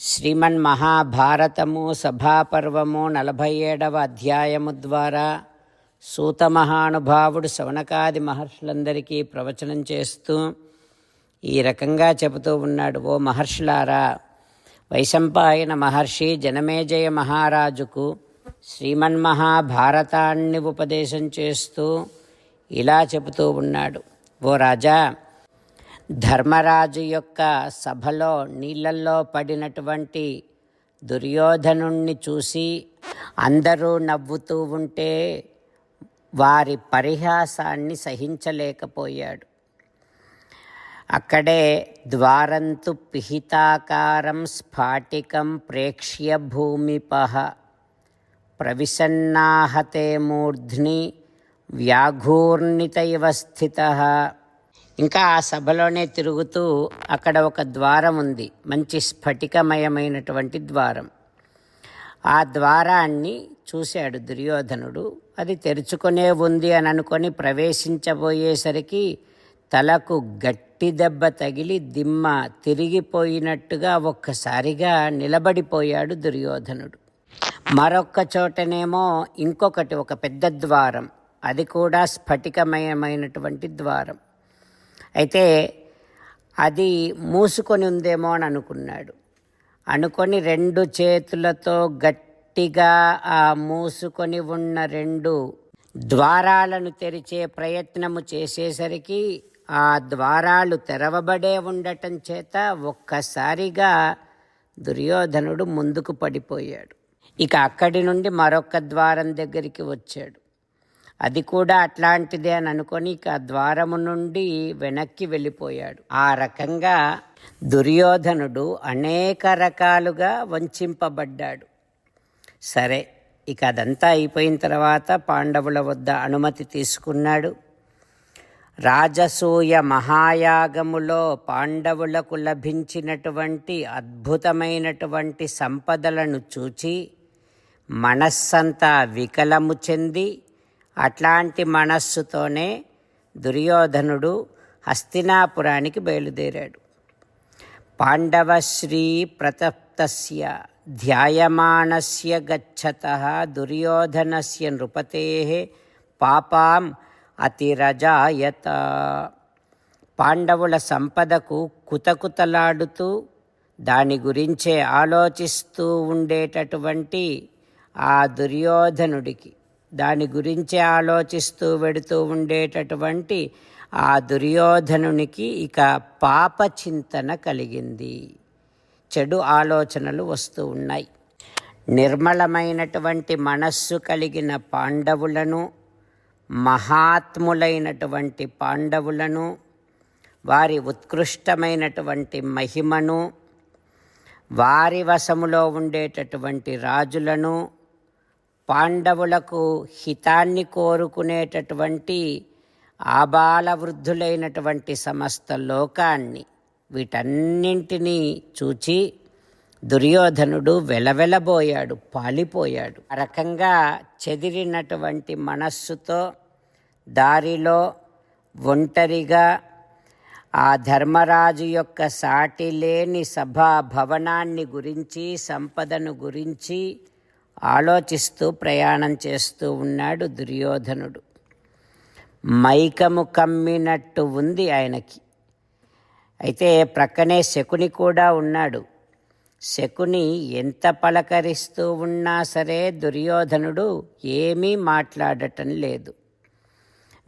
శ్రీమన్ మహాభారతము సభాపర్వము నలభై ఏడవ అధ్యాయము ద్వారా సూత మహానుభావుడు శవనకాది మహర్షులందరికీ ప్రవచనం చేస్తూ ఈ రకంగా చెబుతూ ఉన్నాడు ఓ మహర్షులారా వైశంపాయన మహర్షి జనమేజయ మహారాజుకు శ్రీమన్మహాభారతాన్ని ఉపదేశం చేస్తూ ఇలా చెబుతూ ఉన్నాడు ఓ రాజా ధర్మరాజు యొక్క సభలో నీళ్ళల్లో పడినటువంటి దుర్యోధనుణ్ణి చూసి అందరూ నవ్వుతూ ఉంటే వారి పరిహాసాన్ని సహించలేకపోయాడు. అక్కడే ద్వారంతు పిహితాకారం స్ఫాటికం ప్రేక్ష్య భూమిపహ ప్రవిశన్నాహతే మూర్ధ్ని వ్యాఘూర్ణితైవ స్థిత ఇంకా ఆ సభలోనే తిరుగుతూ అక్కడ ఒక ద్వారం ఉంది. మంచి స్ఫటికమయమైనటువంటి ద్వారం. ఆ ద్వారాన్ని చూశాడు దుర్యోధనుడు. అది తెరుచుకునే ఉంది అని అనుకొని ప్రవేశించబోయేసరికి తలకు గట్టి దెబ్బ తగిలి దిమ్మ తిరిగిపోయినట్టుగా ఒక్కసారిగా నిలబడిపోయాడు దుర్యోధనుడు. మరొక్క చోటనేమో ఇంకొకటి ఒక పెద్ద ద్వారం. అది కూడా స్ఫటికమయమైనటువంటి ద్వారం. అయితే అది మూసుకొని ఉందేమో అని అనుకున్నాడు. అనుకొని రెండు చేతులతో గట్టిగా ఆ మూసుకొని ఉన్న రెండు ద్వారాలను తెరిచే ప్రయత్నము చేసేసరికి ఆ ద్వారాలు తెరవబడే ఉండటం చేత ఒక్కసారిగా దుర్యోధనుడు ముందుకు పడిపోయాడు. ఇక అక్కడి నుండి మరొక ద్వారం దగ్గరికి వచ్చాడు. అది కూడా అట్లాంటిదే అని అనుకొని ఇక ద్వారము నుండి వెనక్కి వెళ్ళిపోయాడు. ఆ రకంగా దుర్యోధనుడు అనేక రకాలుగా వంచింపబడ్డాడు. సరే ఇక అదంతా అయిపోయిన తర్వాత పాండవుల వద్ద అనుమతి తీసుకున్నాడు. రాజసూయ మహాయాగములో పాండవులకు లభించినటువంటి అద్భుతమైనటువంటి సంపదలను చూచి మనస్సంతా వికలము చెంది అట్లాంటి మనస్సుతోనే దుర్యోధనుడు హస్తినాపురానికి బయలుదేరాడు. పాండవశ్రీ ప్రతప్తస్య ధ్యాయమాణస్య గచ్చత దుర్యోధనస్య నృపతే పాపాం అతిరజాయత. పాండవుల సంపదకు కుతకుతలాడుతూ దాని గురించే ఆలోచిస్తూ ఉండేటటువంటి ఆ దుర్యోధనుడికి దాని గురించి ఆలోచిస్తూ వెడుతూ ఉండేటటువంటి ఆ దుర్యోధనునికి ఇక పాప చింతన కలిగింది. చెడు ఆలోచనలు వస్తూ ఉన్నాయి. నిర్మలమైనటువంటి మనస్సు కలిగిన పాండవులను మహాత్ములైనటువంటి పాండవులను వారి ఉత్కృష్టమైనటువంటి మహిమను వారి వశములో ఉండేటటువంటి రాజులను పాండవులకు హితాన్ని కోరుకునేటటువంటి ఆబాల వృద్ధులైనటువంటి సమస్త లోకాన్ని వీటన్నింటినీ చూచి దుర్యోధనుడు వెలవెలబోయాడు పాలిపోయాడు. ఆ రకంగా చెదిరినటువంటి మనస్సుతో దారిలో ఒంటరిగా ఆ ధర్మరాజు యొక్క సాటి లేని సభా భవనాన్ని గురించి సంపదను గురించి ఆలోచిస్తూ ప్రయాణం చేస్తూ ఉన్నాడు దుర్యోధనుడు. మైకము కమ్మినట్టు ఉంది ఆయనకి. అయితే ప్రక్కనే శకుని కూడా ఉన్నాడు. శకుని ఎంత పలకరిస్తూ ఉన్నా సరే దుర్యోధనుడు ఏమీ మాట్లాడటం లేదు.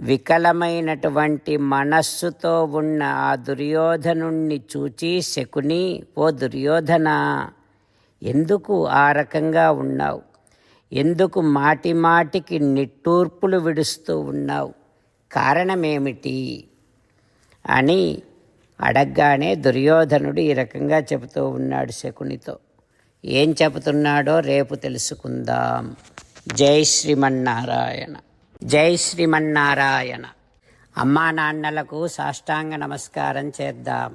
వికలమైనటువంటి మనస్సుతో ఉన్న ఆ దుర్యోధనుణ్ణి చూచి శకుని ఓ దుర్యోధనా ఎందుకు ఆ రకంగా ఉన్నావు? ఎందుకు మాటి మాటికి నిట్టూర్పులు విడుస్తూ ఉన్నావు? కారణమేమిటి? అని అడగగానే దుర్యోధనుడు ఈ రకంగా చెబుతూ ఉన్నాడు శకునితో. ఏం చెబుతున్నాడో రేపు తెలుసుకుందాం. జై శ్రీమన్నారాయణ. జై శ్రీమన్నారాయణ. అమ్మా నాన్నలకు సాష్టాంగ నమస్కారం చేద్దాం.